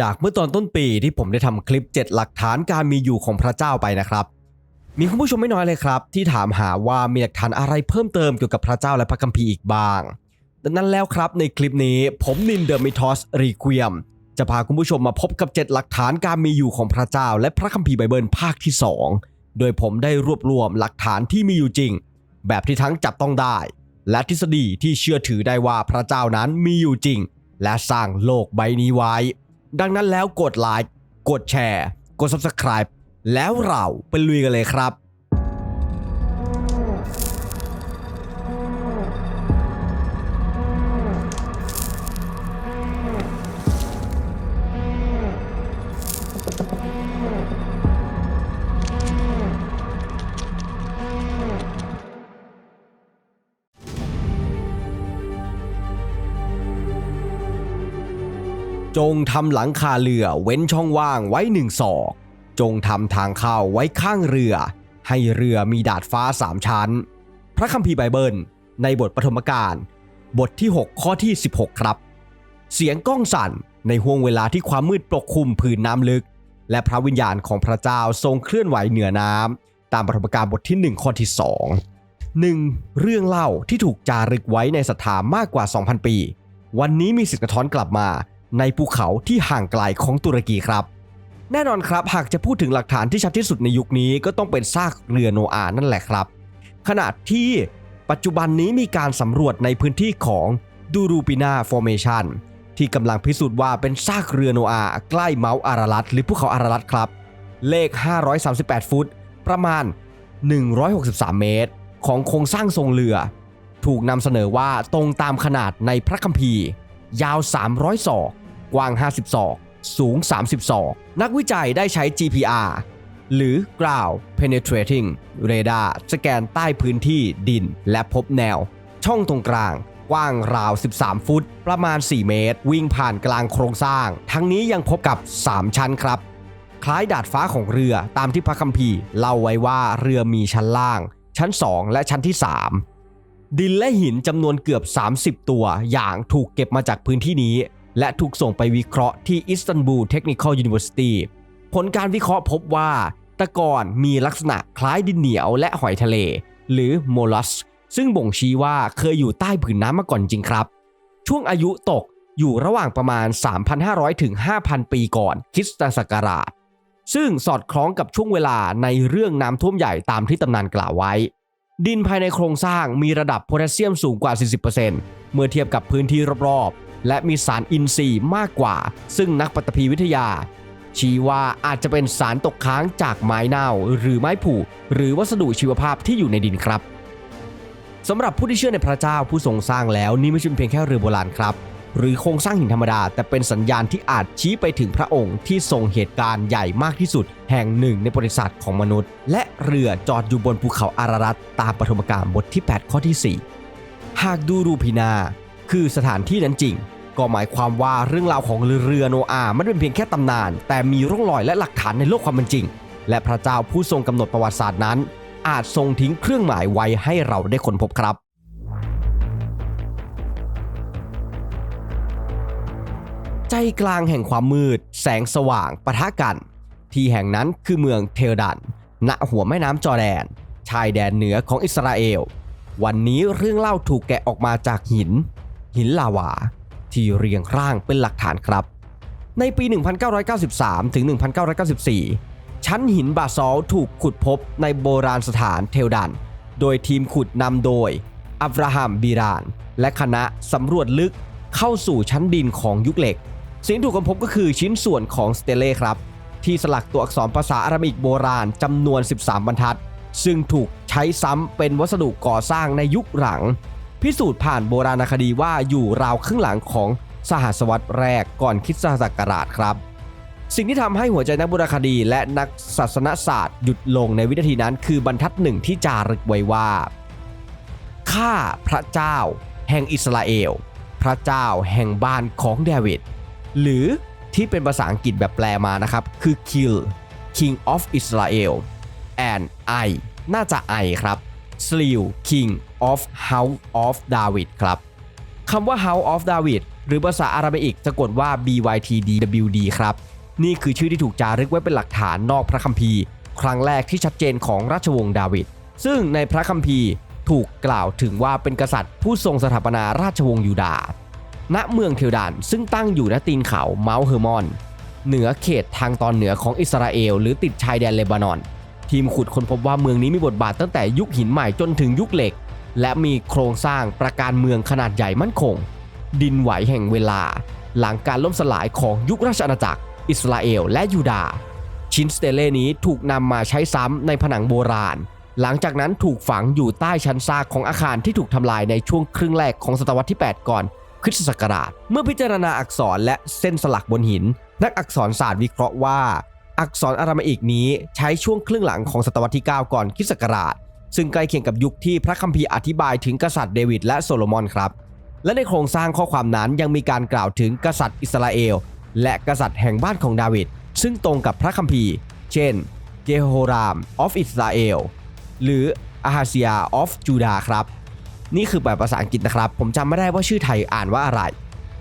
จากเมื่อตอนต้นปีที่ผมได้ทำคลิป 7 หลักฐานการมีอยู่ของพระเจ้าไปนะครับ มีคุณผู้ชมไม่น้อยเลยครับ ที่ถามหาว่ามีหลักฐานอะไรเพิ่มเติมเกี่ยวกับพระเจ้าและพระคัมภีร์อีกบ้าง ดังนั้นแล้วครับในคลิปนี้ผมนินเดอร์มิทอสรีควียมจะพาคุณผู้ชมมาพบกับ 7 หลักฐานการมีอยู่ของพระเจ้า และพระคัมภีร์ไบเบิลภาคที่ 2 โดยผมได้รวบรวมหลักฐานที่มีอยู่จริง แบบที่ทั้งจับต้องได้ และทฤษฎีที่เชื่อถือได้ว่าพระเจ้านั้นมีอยู่จริง และสร้างโลกใบนี้ไว้ ดังนั้นแล้วกดไลค์ กดแชร์ กด Subscribe แล้วเราไปลุยกันเลยครับ จงทำหลังคาเรือเว้นช่องว่างไว้หนึ่งศอก จงทำทางเข้าไว้ข้างเรือ ให้เรือมีดาดฟ้าสามชั้น พระคัมภีร์ไบเบิล ในบทปฐมกาลบทที่ 6 ข้อที่ 16 ครับ เสียงก้องสั่นในห่วงเวลาที่ความมืดปกคลุมผืนน้ำลึก และพระวิญญาณของพระเจ้าทรงเคลื่อนไหวเหนือน้ำตามปฐมกาลบทที่ 1 ข้อที่ 2 1. เรื่องเล่าที่ถูกจารึกไว้ในศรัทธามากกว่า 2,000 ปี วันนี้มีสิทธิ์กระท้อนกลับมา ในภูเขาที่ห่างไกลของตุรกีครับ แน่นอนครับหากจะพูดถึงหลักฐานที่ชัดที่สุดในยุคนี้ก็ต้องเป็นซากเรือโนอาห์นั่นแหละครับ ขณะที่ปัจจุบันนี้มีการสำรวจในพื้นที่ของดูรูปินาฟอร์เมชันที่กำลังพิสูจน์ว่าเป็นซากเรือโนอาห์ใกล้เมาส์อารารัตหรือภูเขาอารารัตครับ เลข 538 ฟุต ประมาณ 163 เมตร ของโครงสร้างทรงเรือ ถูกนำเสนอว่าตรงตามขนาดในพระคัมภีร์ ยาว 300 ศอก กว้าง 50 ศอก สูง 30 ศอก นักวิจัยได้ใช้ GPR หรือ Ground Penetrating Radar สแกนใต้พื้นที่ดินและพบแนว ช่องตรงกลาง กว้างราว 13 ฟุต ประมาณ 4 เมตร วิ่งผ่านกลางโครงสร้าง ทั้งนี้ยังพบกับ 3 ชั้นครับ คล้ายดาดฟ้าของเรือตามที่พระคัมภีร์เล่าไว้ว่าเรือมีชั้นล่าง ชั้น 2 และชั้นที่ 3 ดินและหินจำนวนเกือบ 30 ตัว อย่างถูกเก็บมาจากพื้นที่นี้ และถูกส่งไปวิเคราะห์ที่อิสตันบูลเทคนิคอลยูนิเวอร์ซิตี้ผลการวิเคราะห์พบว่า ตะกอนมีลักษณะคล้ายดินเหนียวและหอยทะเล หรือโมลัส ซึ่งบ่งชี้ว่าเคยอยู่ใต้ผืนน้ำมาก่อนจริงครับ ช่วงอายุตกอยู่ระหว่างประมาณ 3,500 ถึง 5,000 ปีก่อนคริสตศักราช ซึ่งสอดคล้องกับช่วงเวลาในเรื่องน้ำท่วมใหญ่ตามที่ตำนานกล่าวไว้ ดินภายในโครงสร้างมีระดับโพแทสเซียมสูงกว่า 40%เมื่อเทียบกับพื้นที่รอบๆ และมีสารอินทรีย์มากกว่า ซึ่งนักปฐพีวิทยา ชี้ว่าอาจจะเป็นสารตกค้างจากไม้เน่าหรือไม้ผุหรือวัสดุชีวภาพที่อยู่ในดินครับสำหรับผู้ที่เชื่อในพระเจ้าผู้ทรงสร้างแล้วนี่ไม่ใช่เพียงแค่เรือโบราณครับ หรือโครงสร้างหินธรรมดา แต่เป็นสัญญาณที่อาจชี้ไปถึงพระองค์ที่ทรงเหตุการณ์ใหญ่มากที่สุด แห่งหนึ่งในประวัติศาสตร์ของมนุษย์ และ เรือจอดอยู่บนภูเขาอารารัตตามปฐมกาลบทที่ 8 ข้อที่ 4 หากดูรูพีนา คือสถานที่นั้นจริง ก็หมายความว่าเรื่องราวของเรือโนอาห์ไม่เป็นเพียงแค่ตำนาน แต่มีร่องรอยและหลักฐานในโลกความเป็นจริง และพระเจ้าผู้ทรงกำหนดประวัติศาสตร์นั้น อาจทรงทิ้งเครื่องหมายไว้ให้เราได้ค้นพบครับใจกลางแห่งความมืด แสงสว่างปะทะกัน ที่แห่งนั้นคือเมืองเทลดัน ณหัวแม่น้ำจอแดน ชายแดนเหนือของอิสราเอล วันนี้เรื่องเล่าถูกแกะออกมาจากหิน หินลาวา ที่เรียงร่างเป็นหลักฐานครับ ในปี 1993 ถึง 1994 ชั้นหินบาซอลถูกขุดพบในโบราณสถานเทลดัน โดยทีมขุดนำโดย อับราฮัมบีราน และคณะสำรวจลึกเข้าสู่ชั้นดินของยุคเหล็ก สิ่งที่ถูกค้นพบก็คือชิ้นส่วนของสเตเล่ครับ ที่สลักตัวอักษรภาษาอารัมิกโบราณจำนวน 13 บรรทัด ซึ่งถูกใช้ซ้ำเป็นวัสดุก่อสร้างในยุคหลัง พิสูจน์ผ่านโบราณคดีว่าอยู่ราวครึ่งหลังของสหัสวรรษแรกก่อนคริสตศักราชครับ สิ่งที่ทำให้หัวใจนักโบราณคดีและนักศาสนศาสตร์หยุดลงในวินาทีนั้น คือบรรทัดหนึ่งที่จารึกไว้ว่าข้าพระเจ้า แห่งอิสราเอล พระเจ้าแห่งบ้านของเดวิดหรือ ที่เป็นภาษาอังกฤษแบบแปลมานะครับ คือ kill king of Israel and I น่าจะ I ครับ slew king of house of David ครับคำว่า house of David หรือภาษาอาหรับิกสะกดว่า BYTDWD ครับ นี่คือชื่อที่ถูกจารึกไว้เป็นหลักฐานนอกพระคัมภีร์ ครั้งแรกที่ชัดเจนของราชวงศ์ดาวิดซึ่งในพระคัมภีร์ถูกกล่าวถึงว่าเป็นกษัตริย์ผู้ทรงสถาปนาราชวงศ์ยูดาห์ ณเมืองเทลดานซึ่งตั้งอยู่ณตีนเขาเมาส์เฮอร์มอน เหนือเขตทางตอนเหนือของอิสราเอล หรือติดชายแดนเลบานอน ทีมขุดค้นพบว่าเมืองนี้มีบทบาทตั้งแต่ยุคหินใหม่จนถึงยุคเหล็ก และมีโครงสร้างประการเมืองขนาดใหญ่มั่นคง ดินไหวแห่งเวลา หลังการล่มสลายของยุคราชอาณาจักร อิสราเอล และยูดาห์ชิ้นสเตเลนี้ถูกนำมาใช้ซ้ำในผนังโบราณ หลังจากนั้นถูกฝังอยู่ใต้ชั้นซากของอาคารที่ถูกทำลายในช่วงครึ่งแรกของศตวรรษที่ 8 ก่อน ริสตศักราช เมื่อพิจารณาอักษรและเส้นสลักบนหิน นักอักษรศาสตร์วิเคราะห์ว่า อักษรอารามาอิกนี้ใช้ช่วงครึ่งหลังของศตวรรษที่ 9 ก่อนคริสตศักราช ซึ่งใกล้เคียงกับยุคที่พระคัมภีร์อธิบายถึงกษัตริย์เดวิดและโซโลมอนครับและในโครงสร้างข้อความนั้นยังมีการกล่าวถึงกษัตริย์อิสราเอล และกษัตริย์แห่งบ้านของดาวิดซึ่งตรงกับพระคัมภีร์ เช่นเยโฮราม of อิสราเอลหรืออาฮาเซีย of จูดาครับ นี่คือแบบภาษาอังกฤษนะครับ ผมจำไม่ได้ว่าชื่อไทยอ่านว่าอะไร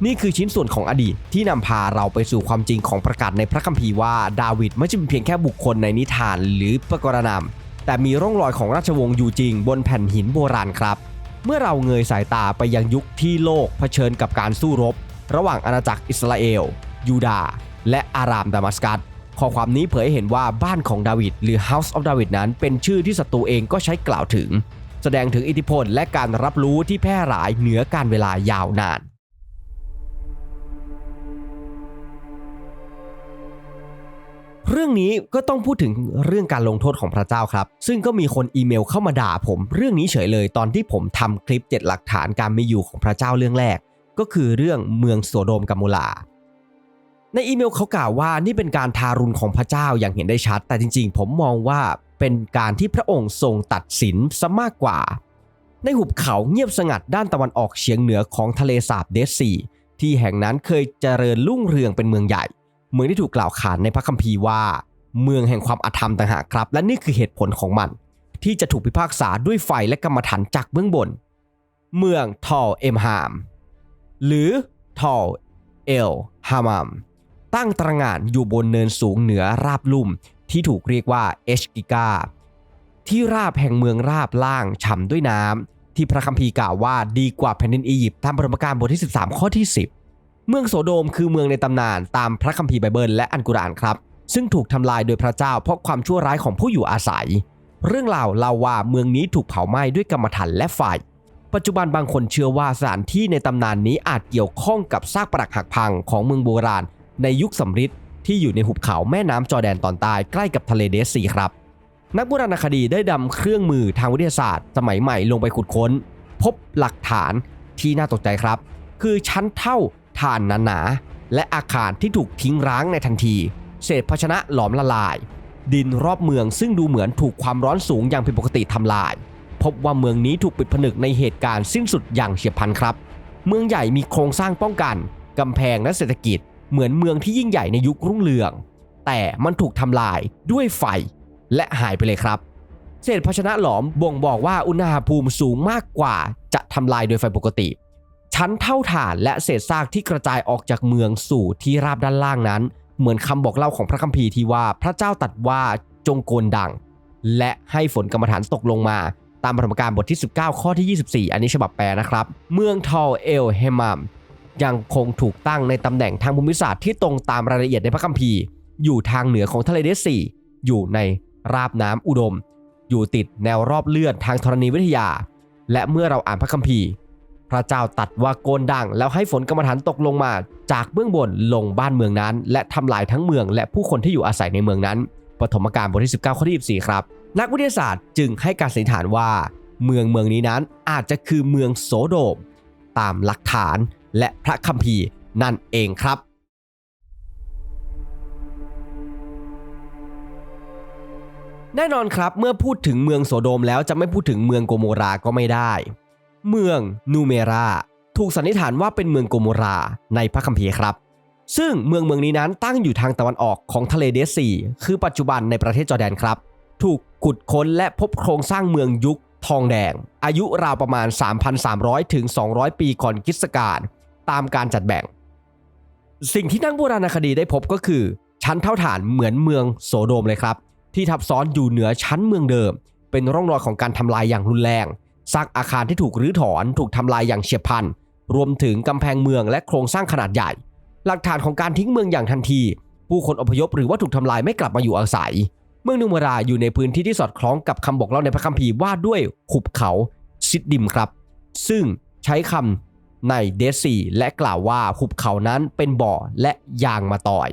นี่คือชิ้นส่วนของอดีตที่นำพาเราไปสู่ความจริงของประกาศในพระคัมภีร์ว่าดาวิดไม่ใช่เพียงแค่บุคคลในนิทานหรือประกรณำแต่มีร่องรอยของราชวงศ์อยู่จริง บนแผ่นหินโบราณครับ เมื่อเราเงยสายตาไปยังยุคที่โลกเผชิญกับการสู้รบ ระหว่างอาณาจักรอิสราเอล ยูดาห์และอารามดามัสกัสข้อความนี้เผยให้เห็นว่าบ้านของดาวิดหรือ House of David นั้นเป็นชื่อที่ศัตรูเองก็ใช้กล่าวถึง แสดงถึงอิทธิพลและการรับรู้ที่แพร่หลายเหนือการเวลายาวนานเรื่องนี้ก็ต้องพูดถึงเรื่องการลงโทษของพระเจ้าครับ ซึ่งก็มีคนอีเมลเข้ามาด่าผมเรื่องนี้เฉยเลยตอนที่ผมทำคลิป 7 หลักฐานการมีอยู่ของพระเจ้าเรื่องแรก ก็คือเรื่องเมืองโสโดมกัมโมลา ในอีเมลเขากล่าวว่านี่เป็นการทารุณของพระเจ้าอย่างเห็นได้ชัด แต่จริงๆ ผมมองว่าเป็นการที่พระองค์ทรงตัดสินซะมากกว่า ในหุบเขาเงียบสงัดด้านตะวันออกเฉียงเหนือของทะเลสาบเดซีที่แห่งนั้นเคยเจริญรุ่งเรืองเป็นเมืองใหญ่ เมืองที่ถูกกล่าวขานในพระคัมภีร์ว่า เมืองแห่งความอาธรรมต่างหากครับ และนี่คือเหตุผลของมัน ที่จะถูกพิพากษาด้วยไฟและกรรมฐานจากเบื้องบน เมืองทอลเอมฮาม หรือทอลเอลฮามาม ตั้งตระหง่านอยู่บนเนินสูงเหนือราบลุ่ม ที่ถูกเรียกว่าเอชกิกาที่ราบแห่งเมืองราบล่างฉ่ำด้วยน้ำที่พระคัมภีร์กล่าวว่าดีกว่าแผ่นดินอียิปต์ตามปรมาการบทที่ 13 ข้อที่ 10 เมืองโสโดมคือเมืองในตำนานตามพระคัมภีร์ไบเบิลและอันกุรอานครับ ซึ่งถูกทำลายโดยพระเจ้าเพราะความชั่วร้ายของผู้อยู่อาศัย เรื่องราวเล่าว่าเมืองนี้ถูกเผาไหม้ด้วยกรรมฐานและไฟปัจจุบันบางคนเชื่อว่าสถานที่ในตำนานนี้อาจเกี่ยวข้องกับซากปรักหักพังของเมืองโบราณ ในยุคสำริดที่อยู่ในหุบเขาแม่น้ำจอแดนตอนใต้ใกล้กับทะเลเดดซีครับ นักโบราณคดีได้ดำเครื่องมือทางวิทยาศาสตร์ สมัยใหม่ลงไปขุดค้น พบหลักฐานที่น่าตกใจครับ คือชั้นเท่าถ่านหนาๆและอาคารที่ถูกทิ้งร้างในทันที เศษภาชนะหลอมละลาย ดินรอบเมืองซึ่งดูเหมือนถูกความร้อนสูงอย่างผิดปกติทำลาย พบว่าเมืองนี้ถูกปิดผนึกในเหตุการณ์สิ้นสุดอย่างเฉียบพลันครับ เมืองใหญ่มีโครงสร้างป้องกันกำแพงและเศรษฐกิจ เหมือนเมืองที่ยิ่งใหญ่ในยุครุ่งเรือง แต่มันถูกทำลายด้วยไฟและหายไปเลยครับ เศษภาชนะหลอมบ่งบอกว่าอุณหภูมิสูงมากกว่าจะทำลายโดยไฟปกติ ชั้นเท่าฐานและเศษซากที่กระจายออกจากเมืองสู่ที่ราบด้านล่างนั้น เหมือนคำบอกเล่าของพระคัมภีร์ที่ว่าพระเจ้าตัดว่าจงโกนดัง และให้ฝนกรรมฐานตกลงมาตามปฐมกาลบทที่ 19 ข้อที่ 24 อันนี้ฉบับแปลนะครับ เมืองทอลเอลเฮมัม ยังคงถูกตั้งในตำแหน่งทางภูมิศาสตร์ที่ตรงตามรายละเอียดในพระคัมภีร์ อยู่ทางเหนือของทะเลเดซีอยู่ในราบน้ำอุดม อยู่ติดแนวรอบเลื่อนทางธรณีวิทยา และเมื่อเราอ่านพระคัมภีร์ พระเจ้าตัดว่าโกนดัง แล้วให้ฝนกรรมฐานตกลงมา จากเบื้องบนลงบ้านเมืองนั้น และทำลายทั้งเมือง และผู้คนที่อยู่อาศัยในเมืองนั้นปฐมกาลบทที่ 19 ข้อที่24 ครับ นักวิทยาศาสตร์จึงให้การสันนิษฐานว่า เมืองเมืองนี้นั้นอาจจะคือเมืองโสโดม ตามหลักฐานและพระคัมภีร์นั่นเองครับแน่นอนครับเมื่อพูดถึงเมืองโสโดมแล้วจะไม่พูดถึงเมืองโกโมราก็ไม่ได้ เมืองนูเมราถูกสันนิษฐานว่าเป็นเมืองโกโมราในพระคัมภีร์ครับ ซึ่งเมืองเมืองนี้นั้นตั้งอยู่ทางตะวันออกของทะเลเดซีคือปัจจุบันในประเทศจอร์แดนครับ ถูกขุดค้นและพบโครงสร้างเมืองยุคทองแดง อายุราวประมาณ 3,300 ถึง 200 ปีก่อนคริสตกาล ตามการจัดแบ่ง สิ่งที่นักโบราณคดีได้พบก็คือ ชั้นเท่าฐานเหมือนเมืองโสโดมเลยครับ ที่ทับซ้อนอยู่เหนือชั้นเมืองเดิม เป็นร่องรอยของการทำลายอย่างรุนแรงซากอาคารที่ถูกรื้อถอนถูกทำลายอย่างเฉียบพลันรวมถึงกำแพงเมืองและโครงสร้างขนาดใหญ่ หลักฐานของการทิ้งเมืองอย่างทันที ผู้คนอพยพหรือว่าถูกทำลายไม่กลับมาอยู่อาศัย เมืองนูเมราอยู่ในพื้นที่ที่สอดคล้องกับคำบอกเล่าในพระคัมภีร์ว่าด้วยหุบเขาซิดดิมครับ ซึ่งใช้คำ ในเดซีและกล่าวว่าหุบเขานั้นเป็นบ่อและยางมาต่อย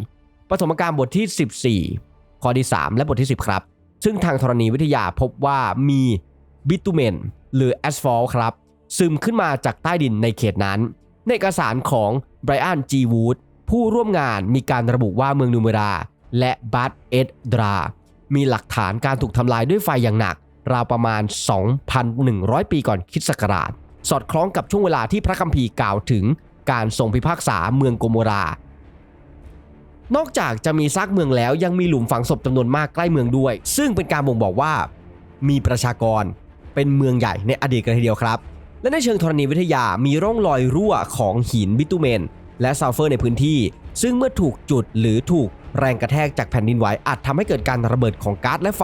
ปฐมกาลบทที่ 14 ข้อที่ 3 และบทที่ 10 ครับ ซึ่งทางธรณีวิทยาพบว่ามีบิตูเมนหรือแอสฟอลครับ ซึมขึ้นมาจากใต้ดินในเขตนั้น ในเอกสารของไบรอันจีวูดผู้ร่วมงานมีการระบุว่าเมืองนูเมรา และบัตเอ็ดดรา มีหลักฐานการถูกทำลายด้วยไฟอย่างหนัก ราวประมาณ 2,100 ปีก่อนคริสต์ศักราช สอดคล้องกับช่วงเวลาที่พระคัมภีร์กล่าวถึงการทรงพิพากษาเมืองโกโมรา นอกจากจะมีซากเมืองแล้วยังมีหลุมฝังศพจำนวนมากใกล้เมืองด้วย ซึ่งเป็นการบ่งบอกว่า มีประชากรเป็นเมืองใหญ่ในอดีตกันทีเดียวครับ และในเชิงธรณีวิทยามีร่องรอยรั่วของหินบิตูเมน และซัลเฟอร์ในพื้นที่ ซึ่งเมื่อถูกจุดหรือถูกแรงกระแทกจากแผ่นดินไหวอาจทำให้เกิดการระเบิดของก๊าซและไฟ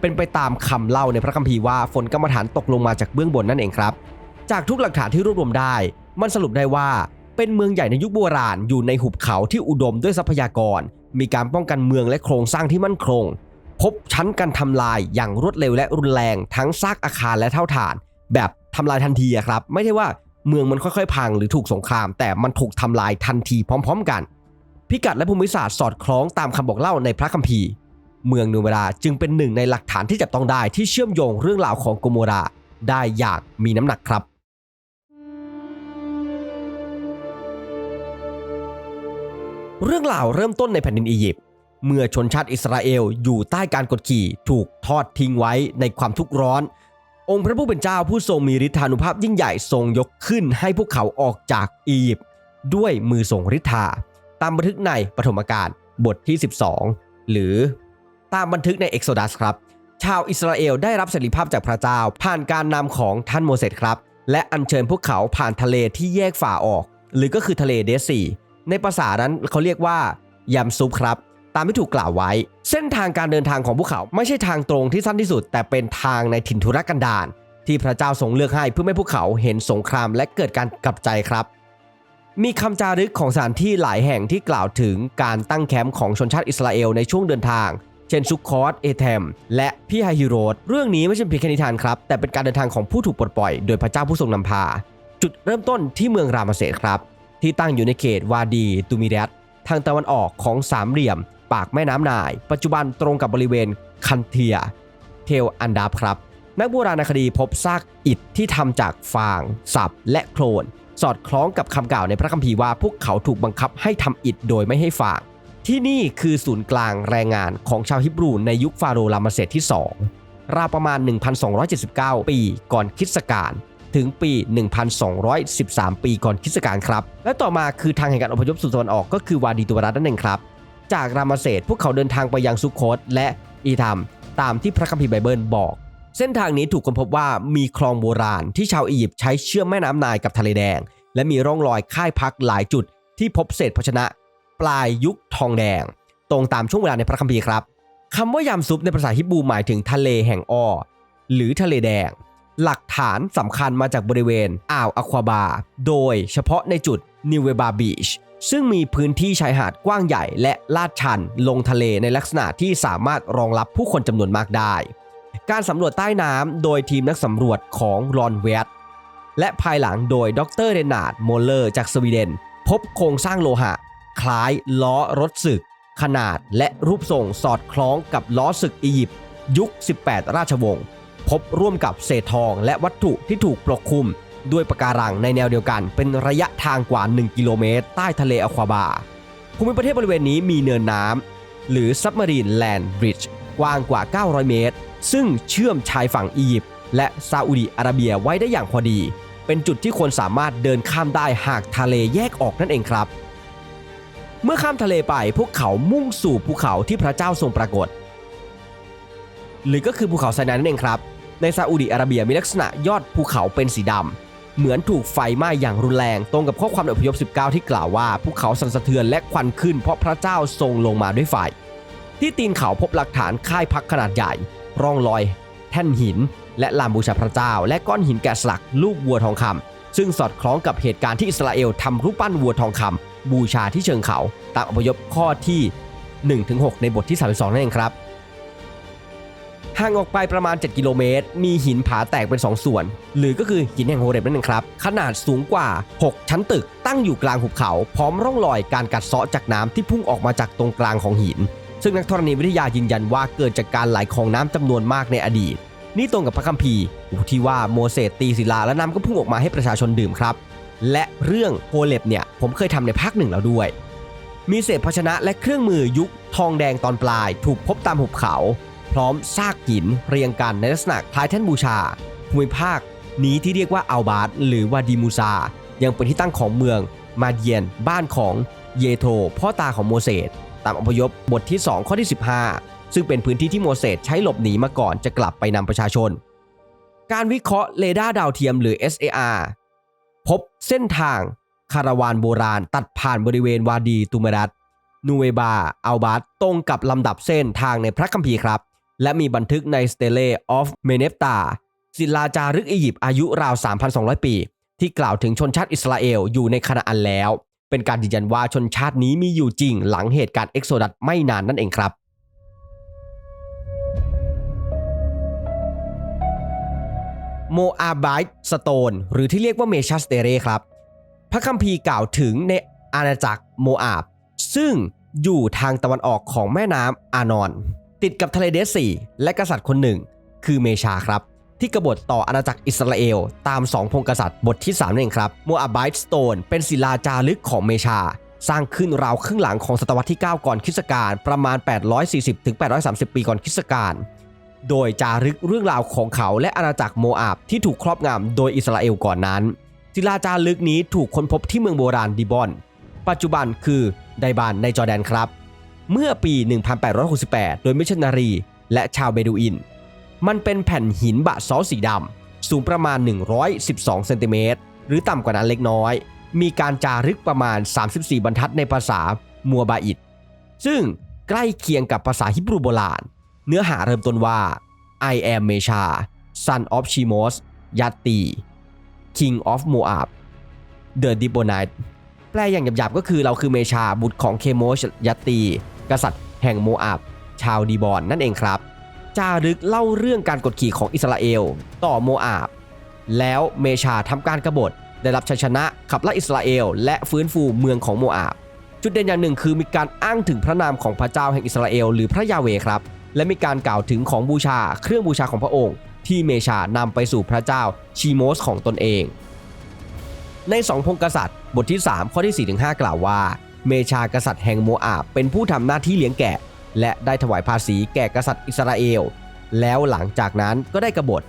เป็นไปตามคำเล่าในพระคัมภีร์ว่าฝนกรรมฐานตกลงมาจากเบื้องบนนั่นเองครับ จากทุกหลักฐานที่รวบรวมได้ มันสรุปได้ว่า เป็นเมืองใหญ่ในยุคโบราณอยู่ในหุบเขาที่อุดมด้วยทรัพยากร มีการป้องกันเมืองและโครงสร้างที่มั่นคง พบชั้นการทำลายอย่างรวดเร็วและรุนแรงทั้งซากอาคารและเท่าฐาน แบบทำลายทันทีครับ ไม่ใช่ว่าเมืองมันค่อยๆ พังหรือถูกสงคราม แต่มันถูกทำลายทันทีพร้อม ๆ กัน พิกัดและภูมิศาสตร์สอดคล้องตามคำบอกเล่าในพระคัมภีร์เมืองนูเมราจึงเป็นหนึ่งในหลักฐานที่จับต้องได้ที่เชื่อมโยงเรื่องราวของโกโมราได้อย่างมีน้ำหนักครับ เรื่องราวเริ่มต้นในแผ่นดินอียิปต์เมื่อชนชาติอิสราเอลอยู่ใต้การกดขี่ถูกทอดทิ้งไว้ในความทุกข์ร้อน องค์พระผู้เป็นเจ้าผู้ทรงมีฤทธานุภาพยิ่งใหญ่ทรงยกขึ้นให้พวกเขาออกจากอียิปต์ด้วยมือทรงฤทธาตามบันทึกในปฐมกาลบทที่ 12 หรือตามบันทึกในเอ็กโซดัสครับ ชาวอิสราเอลได้รับเสรีภาพจากพระเจ้า ผ่านการนำของท่านโมเสสครับ และอัญเชิญพวกเขาผ่านทะเลที่แยกฝ่าออก หรือก็คือทะเลเดซี ในภาษานั้นเขาเรียกว่ายำซุปครับ ตามที่ถูกกล่าวไว้ เส้นทางการเดินทางของพวกเขาไม่ใช่ทางตรงที่สั้นที่สุด แต่เป็นทางในถิ่นทุรกันดารที่พระเจ้าทรงเลือกให้เพื่อไม่ให้พวกเขาเห็นสงครามและเกิดการกลับใจครับ มีคำจารึกของสถานที่หลายแห่งที่กล่าวถึงการตั้งแคมป์ของชนชาติอิสราเอลในช่วงเดินทางเช่นซุกคอสเอเทม และพี่ไฮฮิโรดเรื่องนี้ไม่ใช่เพียงแค่นิทานครับ แต่เป็นการเดินทางของผู้ถูกปลดปล่อย โดยพระเจ้าผู้ทรงนำพา จุดเริ่มต้นที่เมืองรามเสสครับ ที่ตั้งอยู่ในเขตวาดีตูมิเดตทางตะวันออกของสามเหลี่ยม ปากแม่น้ำนาย ปัจจุบันตรงกับบริเวณคันเทีย เทลอันดาบครับ นักโบราณคดีพบซากอิฐที่ทำจากฟาง สับ และโคลน สอดคล้องกับคำกล่าวในพระคัมภีร์ว่าพวกเขาถูกบังคับให้ทำอิฐโดยไม่ให้ฟาง ที่นี่คือศูนย์กลางแรงงานของชาวฮิบรูในยุคฟาโรห์รามเสสที่ 2 ราวประมาณ 1,279 ปีก่อนคริสต์กาล ถึงปี 1,213 ปีก่อนคริสตกาลครับ และต่อมาคือทางแห่งการอพยพสู่ตะวันออกก็คือวาดีตุวรัตนั่นเองครับ จากรามเสสพวกเขาเดินทางไปยังซุโคตและอีธามตามที่พระคัมภีร์ไบเบิลบอก เส้นทางนี้ถูกค้นพบว่ามีคลองโบราณที่ชาวอียิปต์ใช้เชื่อมแม่น้ำนายกับทะเลแดง และมีร่องรอยค่ายพักหลายจุด ที่พบเศษภาชนะ ปลายยุคทองแดง ตรงตามช่วงเวลาในพระคัมภีร์ครับคำว่ายามซุปในภาษาฮิบรูหมายถึงทะเลแห่งอ้อหรือทะเลแดง หลักฐานสำคัญมาจากบริเวณอ่าวอควาบา โดยเฉพาะในจุดนิเวบาบีชซึ่งมีพื้นที่ชายหาดกว้างใหญ่และลาดชันลงทะเลในลักษณะที่สามารถรองรับผู้คนจำนวนมากได้ การสำรวจใต้น้ำโดยทีมนักสำรวจของรอนเวตและภายหลังโดยดรเรนาร์ดโมเลอร์จากสวีเดน พบโครงสร้างโลหะ คล้ายล้อรถศึก ขนาดและรูปทรงสอดคล้องกับล้อศึกอียิปต์ยุค 18 ราชวงศ์ พบร่วมกับเศษทองและวัตถุที่ถูกปกคลุม ด้วยปะการังในแนวเดียวกัน เป็นระยะทางกว่า 1 กิโลเมตร ใต้ทะเลอควาบา ภูมิประเทศบริเวณนี้มีเนินน้ำหรือ Submarine Land Bridge กว้างกว่า 900 เมตร ซึ่งเชื่อมชายฝั่งอียิปต์และซาอุดิอาระเบียไว้ได้อย่างพอดี เป็นจุดที่คนสามารถเดินข้ามได้หากทะเลแยกออกนั่นเองครับ เมื่อข้ามทะเลไปพวกเขามุ่งสู่ภูเขาที่พระเจ้าทรงปรากฏ หรือก็คือภูเขาไซนายนั่นเองครับ ในซาอุดิอาระเบียมีลักษณะยอดภูเขาเป็นสีดเหมือนถูกไฟไหม้อย่างรุนแรง ตรงกับข้อความในอพยพ 19 ที่กล่าวว่าภูเขาสั่นสะเทือนและควันขึ้นเพราะพระเจ้าทรงลงมาด้วยไฟ ที่ตีนเขาพบหลักฐานค่ายพักขนาดใหญ่ ร่องรอย แท่นหิน และลานบูชาพระเจ้า และก้อนหินแกะสลักลูกวัวทองคำซึ่งสอดคล้องกับเหตุการณ์ที่อิสราเอลทำรูปปั้นวัวทองคำบูชาที่เชิงเขาตามอพยพข้อที่ 1-6 ในบทที่ 32 นั่นเองครับ ห่างออกไปประมาณ 7 กิโลเมตร มีหินผาแตกเป็น 2 ส่วน หรือก็คือหินแห่งโฮเรบนั่นเองครับ ขนาดสูงกว่า 6 ชั้นตึก ตั้งอยู่กลางหุบเขา พร้อมร่องรอยการกัดเซาะจากน้ำที่พุ่งออกมาจากตรงกลางของหิน ซึ่งนักธรณีวิทยายืนยันว่าเกิดจากการไหลของน้ำจำนวนมากในอดีต นี่ตรงกับพระคัมภีร์ที่ว่าโมเสสตีศิลาและน้ำก็พุ่งออกมาให้ประชาชนดื่มครับ และเรื่องโฮเลบเนี่ยผมเคยทำในภาคหนึ่งแล้วด้วยมีเศษภาชนะและเครื่องมือยุคทองแดงตอนปลาย ถูกพบตามหุบเขา พร้อมซากหินเรียงกันในลักษณะคล้ายแท่นบูชา ภูมิภาคนี้ที่เรียกว่าอัลบาร์หรือวาดีมูซา ยังเป็นที่ตั้งของเมืองมาเดียนบ้านของเยโทรพ่อตาของโมเสสตามอพยพบทที่ 2 ข้อที่ 15 ซึ่งเป็นพื้นที่ที่โมเสสใช้หลบหนีมาก่อนจะกลับไปนำประชาชน การวิเคราะห์เรดาร์ดาวเทียมหรือ SAR พบเส้นทางคาราวานโบราณตัดผ่านบริเวณวาดีตุมรัตนูเวบาอัลบาร์ตตรงกับลำดับเส้นทางในพระคัมภีร์ครับ และมีบันทึกใน Stele of m e n e p t a ศิลาจารึกอียิปต์อายุราว 3,200 ปี ที่กล่าวถึงชนชาติอิสราเอลอยู่ในคณะอันแล้ว เป็นการยืนยันว่าชนชาตินี้มีอยู่จริงหลังเหตุการณ์เอ็กโซดัสไม่นานนั่นเองครับโมอาบ i สโตนหรือที่เรียกว่าเมชัสเตเรครับ พระคัมภีร์กล่าวถึงในอาณาจักรโมอาบ ซึ่งอยู่ทางตะวันออกของแม่น้ำอานอน ติดกับทะเลเดดซีและกษัตริย์คนหนึ่ง คือเมชาครับ ที่กบฏต่ออาณาจักรอิสราเอล ตามสองพงกษัตริย์บทที่3นั่นเองครับโมอาบ i สโตนเป็นศิลาจารึกของเมชา สร้างขึ้นราวครึ่งหลังของศตวรรษที่ 9 ก่อนคริสตกาลประมาณ 840-830 ปีก่อนคริสตกาลโดยจารึกเรื่องราวของเขาและอาณาจักรโมอาบที่ถูกครอบงำโดยอิสราเอลก่อนนั้นศิลาจารึกนี้ถูกค้นพบที่เมืองโบราณดิบอน ปัจจุบันคือไดบานในจอร์แดนครับ เมื่อปี 1868 โดยมิชชันนารี และชาวเบดูอิน มันเป็นแผ่นหินบะซอสสีดำ สูงประมาณ 112 เซนติเมตร หรือต่ำกว่านั้นเล็กน้อย มีการจารึกประมาณ 34 บรรทัดในภาษามัวบาอิด ซึ่งใกล้เคียงกับภาษาฮิบรูโบราณ เนื้อหาเริ่มต้นว่า I am Mesha son of Shemos Yati king of Moab the Dibonite แปลอย่างหยาบๆก็คือเราคือเมชาบุตรของเคโมชยัตตี กษัตริย์แห่งโมอาบ ชาวดีบอนนั่นเองครับ จารึกเล่าเรื่องการกดขี่ของอิสราเอล ต่อโมอาบ แล้วเมชาทำการกบฏ ได้รับชัยชนะขับไล่อิสราเอล และฟื้นฟูเมืองของโมอาบ จุดเด่นอย่างหนึ่งคือมีการอ้างถึงพระนามของพระเจ้าแห่งอิสราเอล หรือพระยาเวครับ และมีการกล่าวถึงของบูชาเครื่องบูชาของพระองค์ ที่เมชานำไปสู่พระเจ้าชีโมสของตนเอง ในสองพงกษัตริย์ บทที่ 3 ข้อที่4-5 กล่าวว่า เมชากษัตริย์แห่งโมอาบเป็นผู้ทำหน้าที่เลี้ยงแกะ และได้ถวายภาษีแก่กษัตริย์อิสราเอล แล้วหลังจากนั้นก็ได้กบฏ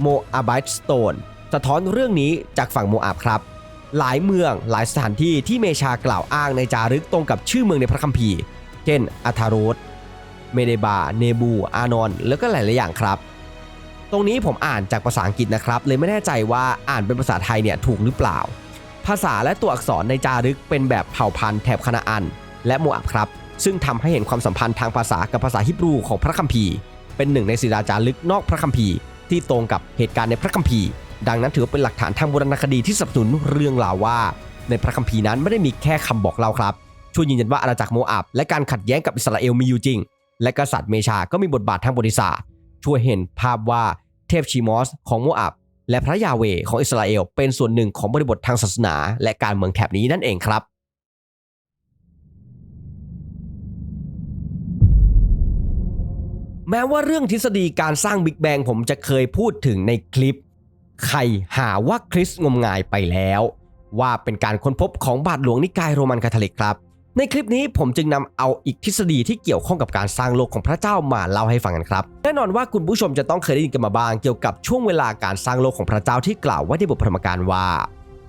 โมอาบ i สโตนสะท้อนเรื่องนี้จากฝั่งโมอาบครับ หลายเมืองหลายสถานที่ที่เมชากล่าวอ้างในจารึกตรงกับชื่อเมืองในพระคัมภีร์ เช่นอัทาโรสเมเดบา เนบู อานอนแล้วก็หลาย ๆ อย่างครับ ตรงนี้ผมอ่านจากภาษาอังกฤษนะครับ เลยไม่แน่ใจว่าอ่านเป็นภาษาไทยเนี่ยถูกหรือเปล่า ภาษาและตัวอักษรในจารึกเป็นแบบเผ่าพันธุ์แถบคานาอัน และโมอับครับ ซึ่งทำให้เห็นความสัมพันธ์ทางภาษากับภาษาฮิบรูของพระคัมภีร์ เป็นหนึ่งในศิลาจารึกนอกพระคัมภีร์ ที่ตรงกับเหตุการณ์ในพระคัมภีร์ ดังนั้นถือเป็นหลักฐานทางโบราณคดีที่สนับสนุนเรื่องราวว่า ในพระคัมภีร์นั้นไม่ได้มีแค่คำบอกเล่าครับช่วยยืนยันว่าอาณาจักรโมอับและการขัดแย้งกับอิสราเอลมีอยู่จริง และกษัตริย์เมชาก็มีบทบาททางประวัติศาสตร์ช่วยเห็นภาพว่าเทพชีมอสของโมอับ และพระยาเวของอิสราเอลเป็นส่วนหนึ่งของบริบททางศาสนา และการเมืองแถบนี้นั่นเองครับแม้ว่าเรื่องทฤษฎีการสร้างบิ๊กแบงผมจะเคยพูดถึงในคลิป ใครหาว่าคริสงมงายไปแล้ว ว่าเป็นการค้นพบของบาทหลวงนิกายโรมันคาทอลิกครับ ในคลิปนี้ผมจึงนำเอาอีกทฤษฎีที่เกี่ยวข้องกับการสร้างโลกของพระเจ้ามาเล่าให้ฟังกันครับแน่นอนว่าคุณผู้ชมจะต้องเคยได้ยินกันมาบ้างเกี่ยวกับช่วงเวลาการสร้างโลกของพระเจ้าที่กล่าวไว้ในบทพระธรรมการว่า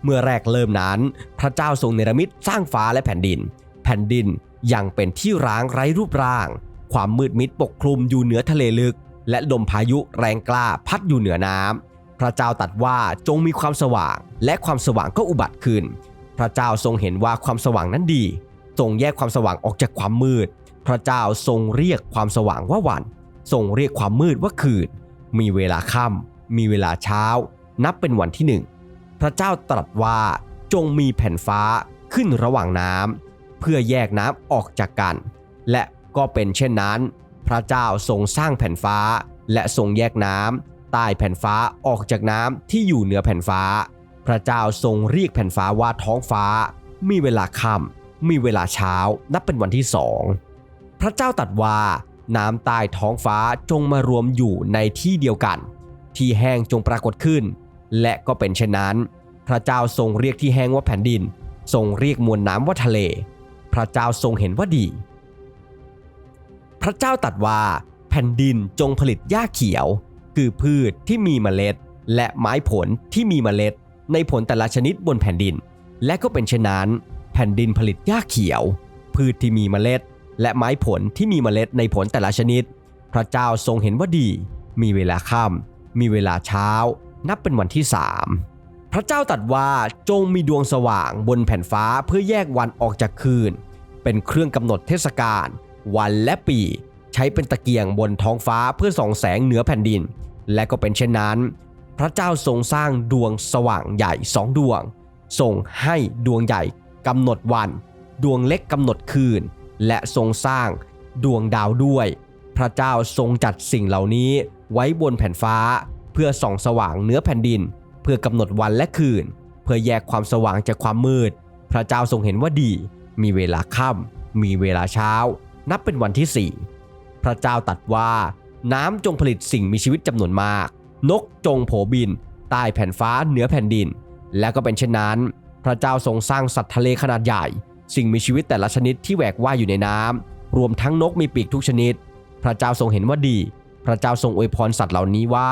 เมื่อแรกเริ่มนั้น พระเจ้าทรงเนรมิตสร้างฟ้าและแผ่นดิน แผ่นดินยังเป็นที่ร้างไร้รูปร่าง ความมืดมิดปกคลุมอยู่เหนือทะเลลึก และลมพายุแรงกล้าพัดอยู่เหนือน้ำพระเจ้าตรัดว่าจงมีความสว่าง และความสว่างก็อุบัติขึ้น พระเจ้าทรงเห็นว่าความสว่างนั้นดี ทรงแยกความสว่างออกจากความมืด พระเจ้าทรงเรียกความสว่างว่าวัน ทรงเรียกความมืดว่าคืน มีเวลาค่ำมีเวลาเช้า นับเป็นวันที่หนึ่งพระเจ้าตรัสว่าจงมีแผ่นฟ้าขึ้นระหว่างน้ำเพื่อแยกน้ำออกจากกัน และก็เป็นเช่นนั้น พระเจ้าทรงสร้างแผ่นฟ้า และทรงแยกน้ำใต้แผ่นฟ้าออกจากน้ำที่อยู่เหนือแผ่นฟ้า พระเจ้าทรงเรียกแผ่นฟ้าว่าท้องฟ้า มีเวลาค่ำ มีเวลาเช้านับเป็นวันที่สองพระเจ้าตรัสว่าน้ำใต้ท้องฟ้าจงมารวมอยู่ในที่เดียวกัน ที่แห้งจงปรากฏขึ้น และก็เป็นเช่นนั้น พระเจ้าทรงเรียกที่แห้งว่าแผ่นดิน ทรงเรียกมวลน้ำว่าทะเล พระเจ้าทรงเห็นว่าดี พระเจ้าตรัสว่า แผ่นดินจงผลิตหญ้าเขียว คือพืชที่มีเมล็ด และไม้ผลที่มีเมล็ด ในผลแต่ละชนิดบนแผ่นดิน และก็เป็นเช่นนั้น ผ่นดินผลิตหญ้าเขียว พืชที่มีเมล็ด และไม้ผลที่มีเมล็ดในผลแต่ละชนิด พระเจ้าทรงเห็นว่าดี มีเวลาค่ำมีเวลาเช้า นับเป็นวันที่สามพระเจ้าตรัสว่าจงมีดวงสว่างบนแผ่นฟ้าเพื่อแยกวันออกจากคืน เป็นเครื่องกำหนดเทศกาลวันและปี ใช้เป็นตะเกียงบนท้องฟ้าเพื่อส่องแสงเหนือแผ่นดิน และก็เป็นเช่นนั้น พระเจ้าทรงสร้างดวงสว่างใหญ่สองดวงทรงให้ดวงใหญ่ กำหนดวัน ดวงเล็กกำหนดคืน และทรงสร้างดวงดาวด้วย พระเจ้าทรงจัดสิ่งเหล่านี้ไว้บนแผ่นฟ้า เพื่อส่องสว่างเหนือแผ่นดิน เพื่อกำหนดวันและคืน เพื่อแยกความสว่างจากความมืด พระเจ้าทรงเห็นว่าดี มีเวลาค่ำมีเวลาเช้า นับเป็นวันที่สี่พระเจ้าตรัสว่าน้ำจงผลิตสิ่งมีชีวิตจำนวนมาก นกจงโผบิน ใต้แผ่นฟ้าเหนือแผ่นดิน และก็เป็นเช่นนั้น พระเจ้าทรงสร้างสัตว์ทะเลขนาดใหญ่ สิ่งมีชีวิตแต่ละชนิดที่แหวกว่ายอยู่ในน้ำรวมทั้งนกมีปีกทุกชนิด พระเจ้าทรงเห็นว่าดี พระเจ้าทรงอวยพรสัตว์เหล่านี้ว่า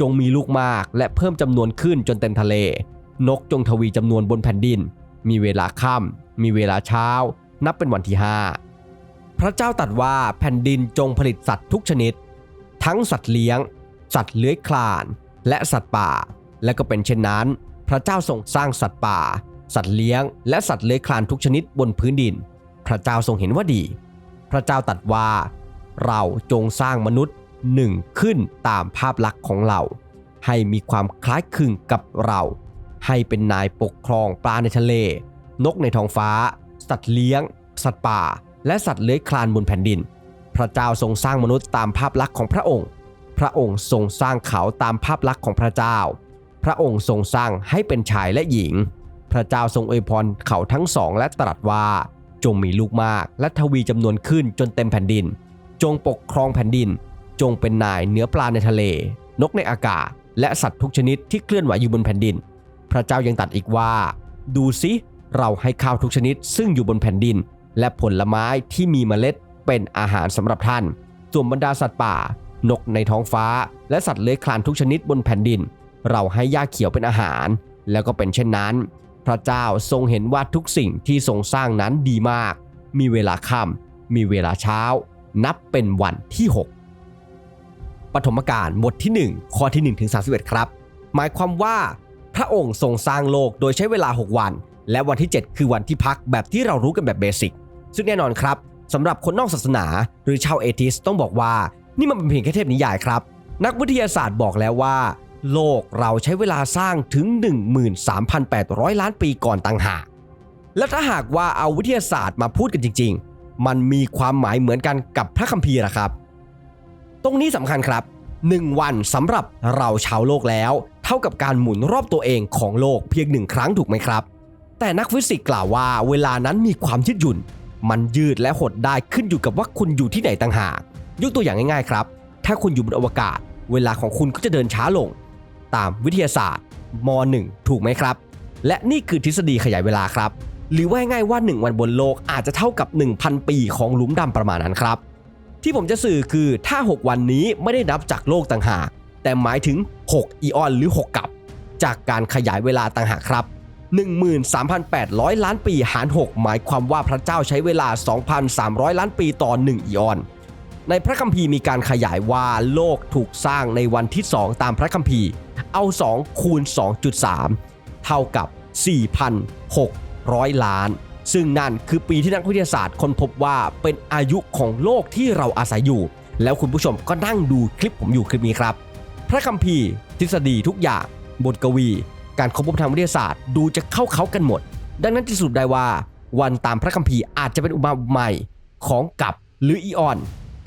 จงมีลูกมากและเพิ่มจำนวนขึ้นจนเต็มทะเล นกจงทวีจำนวนบนแผ่นดิน มีเวลาค่ำมีเวลาเช้า นับเป็นวันที่ห้าพระเจ้าตรัสว่าแผ่นดินจงผลิตสัตว์ทุกชนิด ทั้งสัตว์เลี้ยง สัตว์เลื้อยคลาน และสัตว์ป่า และก็เป็นเช่นนั้น พระเจ้าทรงสร้างสัตว์ป่า สัตว์เลี้ยง และสัตว์เลื้อยคลานทุกชนิดบนพื้นดิน พระเจ้าทรงเห็นว่าดี พระเจ้าตรัสว่า เราจงสร้างมนุษย์หนึ่งขึ้นตามภาพลักษณ์ของเรา ให้มีความคล้ายคลึงกับเรา ให้เป็นนายปกครองปลาในทะเล นกในท้องฟ้า สัตว์เลี้ยง สัตว์ป่า และสัตว์เลื้อยคลานบนแผ่นดิน พระเจ้าทรงสร้างมนุษย์ตามภาพลักษณ์ของพระองค์ พระองค์ทรงสร้างเขาตามภาพลักษณ์ของพระเจ้า พระองค์ทรงสร้างให้เป็นชายและหญิง พระเจ้าทรงอวยพรเขาทั้งสองและตรัสว่าจงมีลูกมากและทวีจำนวนขึ้นจนเต็มแผ่นดิน จงปกครองแผ่นดิน จงเป็นนายเนื้อปลาในทะเล นกในอากาศ และสัตว์ทุกชนิดที่เคลื่อนไหวอยู่บนแผ่นดิน พระเจ้ายังตรัดอีกว่า ดูสิเราให้ข้าวทุกชนิดซึ่งอยู่บนแผ่นดิน และผลไม้ที่มีเมล็ดเป็นอาหารสำหรับท่าน ส่วนบรรดาสัตว์ป่า นกในท้องฟ้า และสัตว์เลื้อยคลานทุกชนิดบนแผ่นดิน เราให้หญ้าเขียวเป็นอาหาร แล้วก็เป็นเช่นนั้น พระเจ้าทรงเห็นว่าทุกสิ่งที่ทรงสร้างนั้นดีมาก มีเวลาค่ำมีเวลาเช้า นับเป็นวันที่ 6ปฐมกาลบทที่ 1 ข้อที่ 1 ถึง 31 ครับ หมายความว่า พระองค์ทรงสร้างโลกโดยใช้เวลา 6 วัน และวันที่ 7 คือวันที่พักแบบที่เรารู้กันแบบเบสิกซึ่งแน่นอนครับสำหรับคนนอกศาสนาหรือชาวเอทิสต้องบอกว่า นี่มันเป็นเพียงแค่เทพนิยายครับ นักวิทยาศาสตร์บอกแล้วว่า โลกเราใช้เวลาสร้างถึง 13,800 ล้านปีก่อนต่างหาก และถ้าหากว่าเอาวิทยาศาสตร์มาพูดกันจริง ๆ มันมีความหมายเหมือนกันกับพระคัมภีร์นะครับ ตรงนี้สำคัญครับ 1 วันสำหรับเราชาวโลกแล้ว เท่ากับการหมุนรอบตัวเองของโลกเพียงหนึ่งครั้งถูกไหมครับ แต่นักฟิสิกส์กล่าวว่าเวลานั้นมีความยืดหยุ่น มันยืดและหดได้ขึ้นอยู่กับว่าคุณอยู่ที่ไหนต่างหาก ยกตัวอย่างง่ายๆครับ ถ้าคุณอยู่บนอวกาศ เวลาของคุณก็จะเดินช้าลง ตามวิทยาศาสตร์ม .1 ถูกไหมครับ และนี่คือทฤษฎีขยายเวลาครับ หรือว่าง่ายว่า 1 วันบนโลกอาจจะเท่ากับ 1,000 ปีของหลุมดำประมาณนั้นครับ ที่ผมจะสื่อคือถ้า 6 วันนี้ไม่ได้นับจากโลกต่างหาก แต่หมายถึง 6 อีออนหรือ 6 กับ จากการขยายเวลาต่างหากครับ13,800 ล้านปีหาร 6 หมายความว่าพระเจ้าใช้เวลา 2,300 ล้านปีต่อ 1 อีออน ในพระคัมภีร์มีการขยายว่าโลกถูกสร้างในวันที่ 2 ตามพระคัมภีร์ เอา 2 คูณ 2.3 เท่ากับ 4,600 ล้าน ซึ่งนั่นคือปีที่นักวิทยาศาสตร์ค้นพบว่าเป็นอายุของโลกที่เราอาศัยอยู่ แล้วคุณผู้ชมก็นั่งดูคลิปผมอยู่คลิปนี้ครับ พระคัมภีร์ ทฤษฎีทุกอย่าง บทกวี การค้นพบทางวิทยาศาสตร์ดูจะเข้าเขากันหมด ดังนั้นที่สุดได้ว่า วันตามพระคัมภีร์อาจจะเป็นอุมาใหม่ของกับหรืออีออน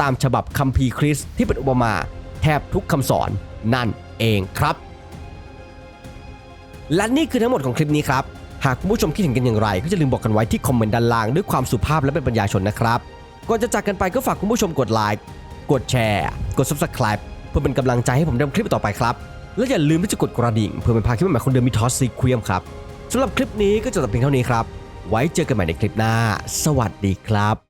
ตามฉบับคัมภีร์คริสต์ที่เป็นอุปมาแทบทุกคำสอนนั่นเองครับ และนี่คือทั้งหมดของคลิปนี้ครับ หากคุณผู้ชมคิดเห็นกันอย่างไร ก็จะลืมบอกกันไว้ที่คอมเมนต์ด้านล่างด้วยความสุภาพและเป็นปัญญาชนนะครับก่อนจะจากกันไปก็ฝากคุณผู้ชมกดไลค์กดแชร์กด subscribe เพื่อเป็นกำลังใจให้ผมทำคลิปต่อไปครับ และอย่าลืมที่จะกดกระดิ่งเพื่อเป็นพาคลิปใหม่ๆคนเดิมมีทอสซีเควียมครับสำหรับคลิปนี้ก็จบแต่เพียงเท่านี้ครับ ไว้เจอกันใหม่ในคลิปหน้า สวัสดีครับ